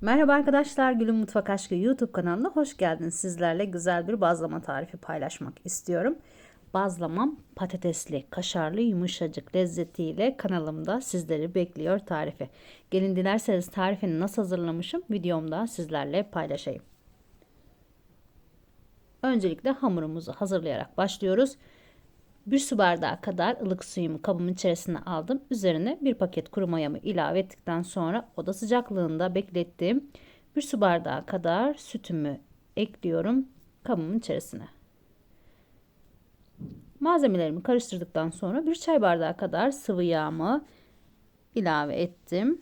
Merhaba arkadaşlar, Gül'ün Mutfak Aşkı YouTube kanalına hoş geldiniz. Sizlerle güzel bir bazlama tarifi paylaşmak istiyorum. Bazlamam patatesli, kaşarlı, yumuşacık lezzetiyle kanalımda sizleri bekliyor tarifi. Gelin dilerseniz tarifini nasıl hazırlamışım videomda sizlerle paylaşayım. Öncelikle hamurumuzu hazırlayarak başlıyoruz. Bir su bardağı kadar ılık suyumu kabımın içerisine aldım. Üzerine bir paket kuru mayamı ilave ettikten sonra oda sıcaklığında beklettiğim bir su bardağı kadar sütümü ekliyorum kabımın içerisine. Malzemelerimi karıştırdıktan sonra bir çay bardağı kadar sıvı yağımı ilave ettim.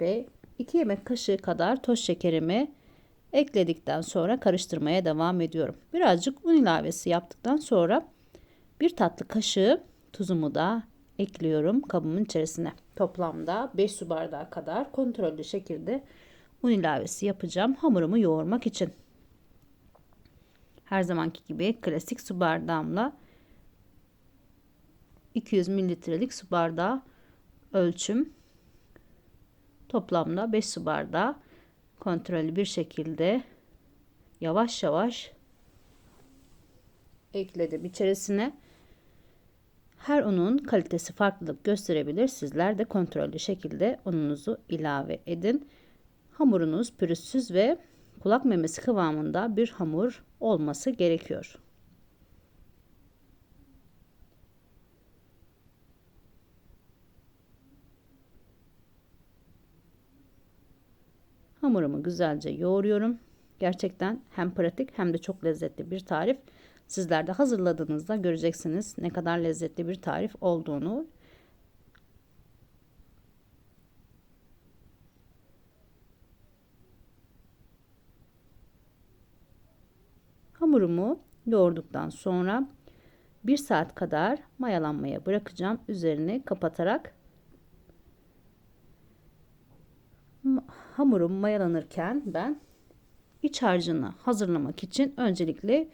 Ve 2 yemek kaşığı kadar toz şekerimi ekledikten sonra karıştırmaya devam ediyorum. Birazcık un ilavesi yaptıktan sonra bir tatlı kaşığı tuzumu da ekliyorum kabımın içerisine. Toplamda 5 su bardağı kadar kontrollü şekilde un ilavesi yapacağım hamurumu yoğurmak için. Her zamanki gibi klasik su bardağımla 200 mililitrelik su bardağı ölçüm. Toplamda 5 su bardağı kontrollü bir şekilde yavaş yavaş ekledim içerisine. Her unun kalitesi farklılık gösterebilir. Sizler de kontrollü şekilde ununuzu ilave edin. Hamurunuz pürüzsüz ve kulak memesi kıvamında bir hamur olması gerekiyor. Hamurumu güzelce yoğuruyorum. Gerçekten hem pratik hem de çok lezzetli bir tarif. Sizler de hazırladığınızda göreceksiniz ne kadar lezzetli bir tarif olduğunu. Hamurumu yoğurduktan sonra bir saat kadar mayalanmaya bırakacağım. Üzerini kapatarak hamurum mayalanırken ben iç harcını hazırlamak için öncelikle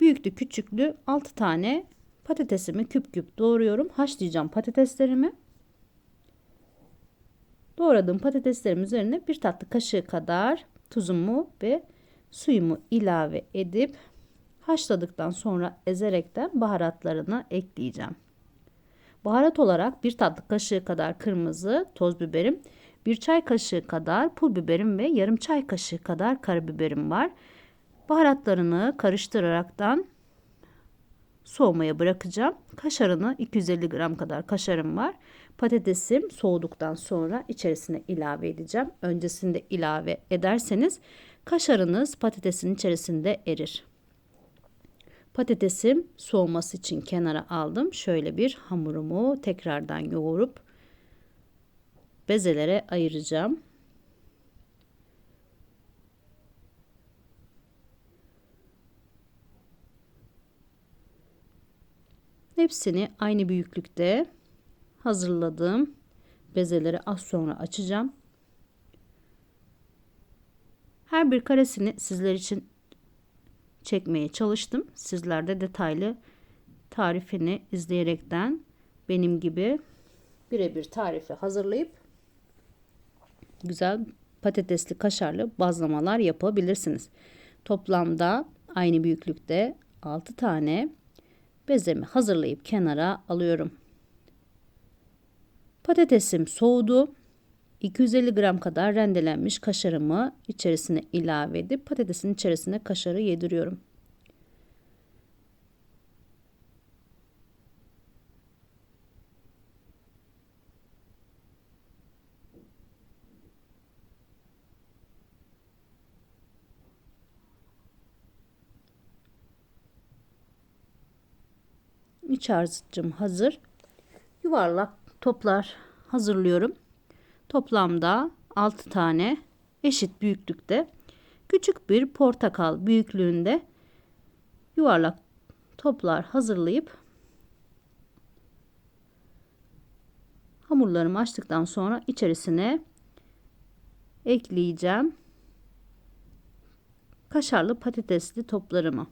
büyüklü küçüklü 6 tane patatesimi küp küp doğruyorum. Haşlayacağım patateslerimi. Doğradığım patateslerim üzerine bir tatlı kaşığı kadar tuzumu ve suyumu ilave edip haşladıktan sonra ezerekten baharatlarını ekleyeceğim. Baharat olarak bir tatlı kaşığı kadar kırmızı toz biberim, bir çay kaşığı kadar pul biberim ve yarım çay kaşığı kadar karabiberim var. Baharatlarını karıştıraraktan soğumaya bırakacağım. Kaşarını 250 gram kadar kaşarım var. Patatesim soğuduktan sonra içerisine ilave edeceğim. Öncesinde ilave ederseniz kaşarınız patatesin içerisinde erir. Patatesim soğuması için kenara aldım. Şöyle bir hamurumu tekrardan yoğurup bezelere ayıracağım. Hepsini aynı büyüklükte hazırladığım bezeleri az sonra açacağım. Her bir karesini sizler için çekmeye çalıştım. Sizler de detaylı tarifini izleyerekten benim gibi birebir tarifi hazırlayıp güzel patatesli kaşarlı bazlamalar yapabilirsiniz. Toplamda aynı büyüklükte 6 tane bezemi hazırlayıp kenara alıyorum. Patatesim soğudu. 250 gram kadar rendelenmiş kaşarımı içerisine ilave edip patatesin içerisine kaşarı yediriyorum. İç harcım hazır. Yuvarlak toplar hazırlıyorum. Toplamda 6 tane eşit büyüklükte küçük bir portakal büyüklüğünde yuvarlak toplar hazırlayıp hamurlarımı açtıktan sonra içerisine ekleyeceğim kaşarlı patatesli toplarımı.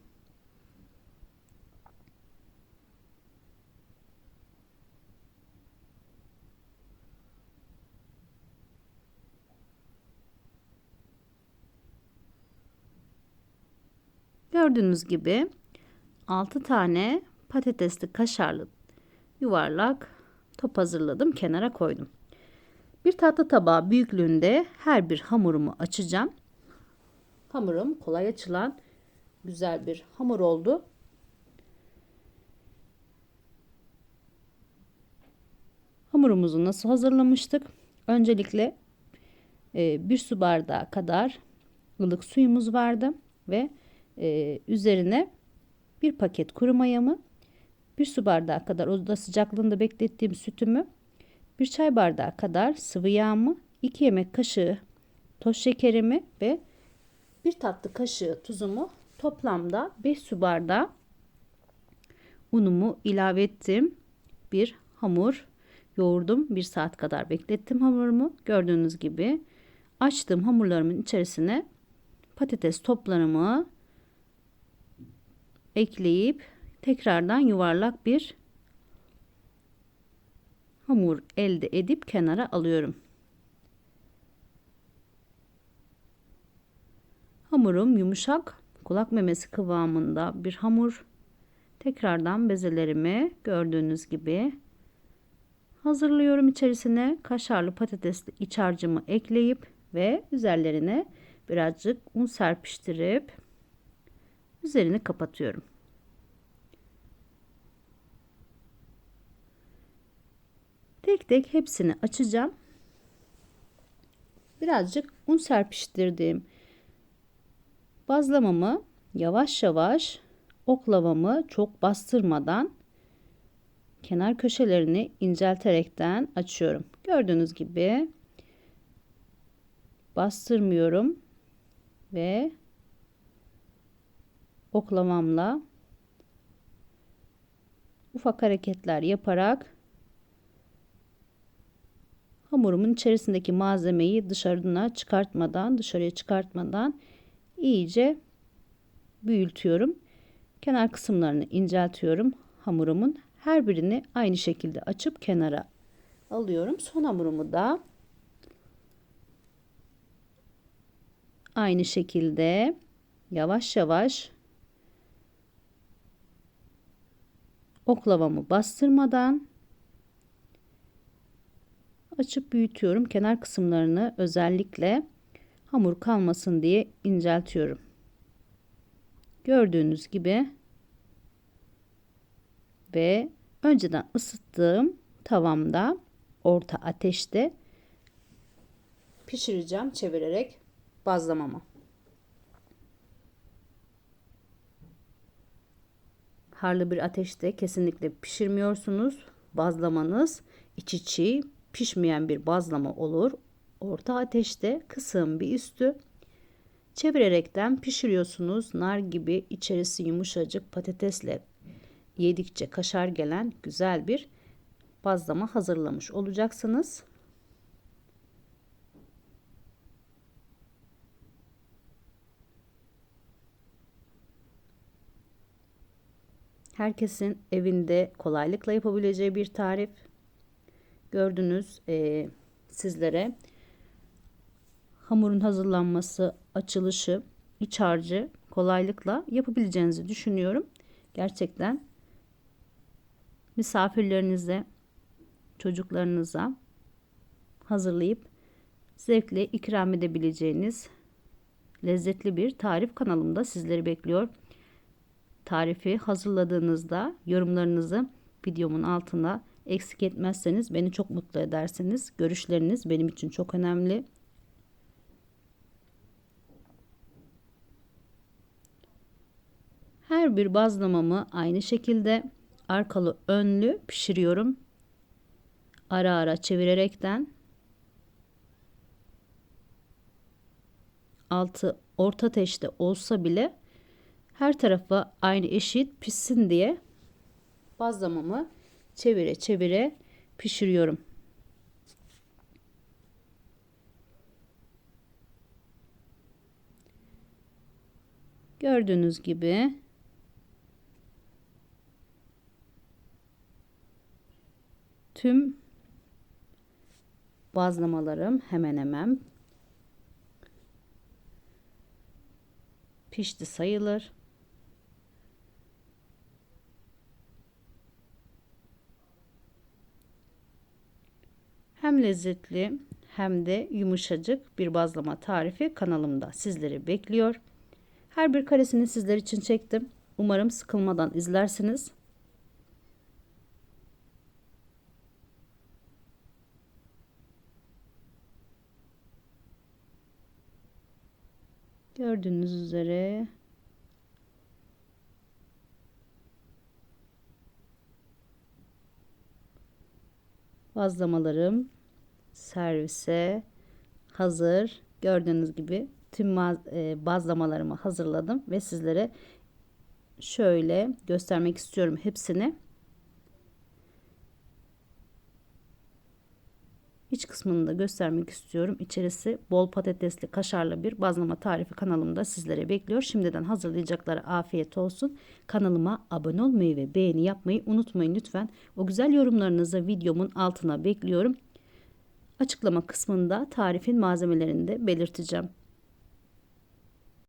Gördüğünüz gibi 6 tane patatesli kaşarlı yuvarlak top hazırladım. Kenara koydum. Bir tatlı tabağı büyüklüğünde her bir hamurumu açacağım. Hamurum kolay açılan güzel bir hamur oldu. Hamurumuzu nasıl hazırlamıştık? Öncelikle e, bir su bardağı kadar ılık suyumuz vardı ve e, üzerine bir paket kuru mayamı, bir su bardağı kadar oda sıcaklığında beklettiğim sütümü, bir çay bardağı kadar sıvı yağımı, 2 yemek kaşığı toz şekerimi ve bir tatlı kaşığı tuzumu toplamda 5 su bardağı unumu ilave ettim. Bir hamur yoğurdum. Bir saat kadar beklettim hamurumu. Gördüğünüz gibi açtığım hamurlarımın içerisine patates toplarımı ekleyip tekrardan yuvarlak bir hamur elde edip kenara alıyorum. Hamurum yumuşak kulak memesi kıvamında bir hamur. Tekrardan bezelerimi gördüğünüz gibi hazırlıyorum içerisine kaşarlı patatesli iç harcımı ekleyip ve üzerlerine birazcık un serpiştirip üzerini kapatıyorum. Tek tek hepsini açacağım. Birazcık un serpiştirdim. Bazlamamı yavaş yavaş oklavamı çok bastırmadan kenar köşelerini incelterekten açıyorum. Gördüğünüz gibi bastırmıyorum ve oklavamla ufak hareketler yaparak hamurumun içerisindeki malzemeyi dışarına çıkartmadan, dışarıya çıkartmadan iyice büyütüyorum. Kenar kısımlarını inceltiyorum hamurumun. Her birini aynı şekilde açıp kenara alıyorum. Son hamurumu da aynı şekilde yavaş yavaş oklavamı bastırmadan açıp büyütüyorum. Kenar kısımlarını özellikle hamur kalmasın diye inceltiyorum. Gördüğünüz gibi ve önceden ısıttığım tavamda orta ateşte pişireceğim çevirerek bazlamamı. Harlı bir ateşte kesinlikle pişirmiyorsunuz. Bazlamanız içi çiğ, pişmeyen bir bazlama olur. Orta ateşte kısım bir üstü çevirerekten pişiriyorsunuz. Nar gibi içerisi yumuşacık patatesle yedikçe kaşar gelen güzel bir bazlama hazırlamış olacaksınız. Herkesin evinde kolaylıkla yapabileceği bir tarif. Gördünüz e, sizlere hamurun hazırlanması, açılışı, iç harcı kolaylıkla yapabileceğinizi düşünüyorum. Gerçekten misafirlerinize, çocuklarınıza hazırlayıp zevkle ikram edebileceğiniz lezzetli bir tarif kanalımda sizleri bekliyor. Tarifi hazırladığınızda yorumlarınızı videomun altına eksik etmezseniz beni çok mutlu edersiniz. Görüşleriniz benim için çok önemli. Her bir bazlamamı aynı şekilde arkalı önlü pişiriyorum. Ara ara çevirerekten altı orta ateşte olsa bile her tarafa aynı eşit pişsin diye bazlamamı çevire çevire pişiriyorum. Gördüğünüz gibi tüm bazlamalarım hemen hemen pişti sayılır. Hem lezzetli hem de yumuşacık bir bazlama tarifi kanalımda sizleri bekliyor. Her bir karesini sizler için çektim. Umarım sıkılmadan izlersiniz. Gördüğünüz üzere bazlamalarım servise hazır. Gördüğünüz gibi tüm e, bazlamalarımı hazırladım ve sizlere şöyle göstermek istiyorum hepsini. İç kısmını da göstermek istiyorum. İçerisi bol patatesli kaşarlı bir bazlama tarifi kanalımda sizlere bekliyor. Şimdiden hazırlayacaklara afiyet olsun. Kanalıma abone olmayı ve beğeni yapmayı unutmayın lütfen. O güzel yorumlarınızı videomun altına bekliyorum. Açıklama kısmında tarifin malzemelerini de belirteceğim.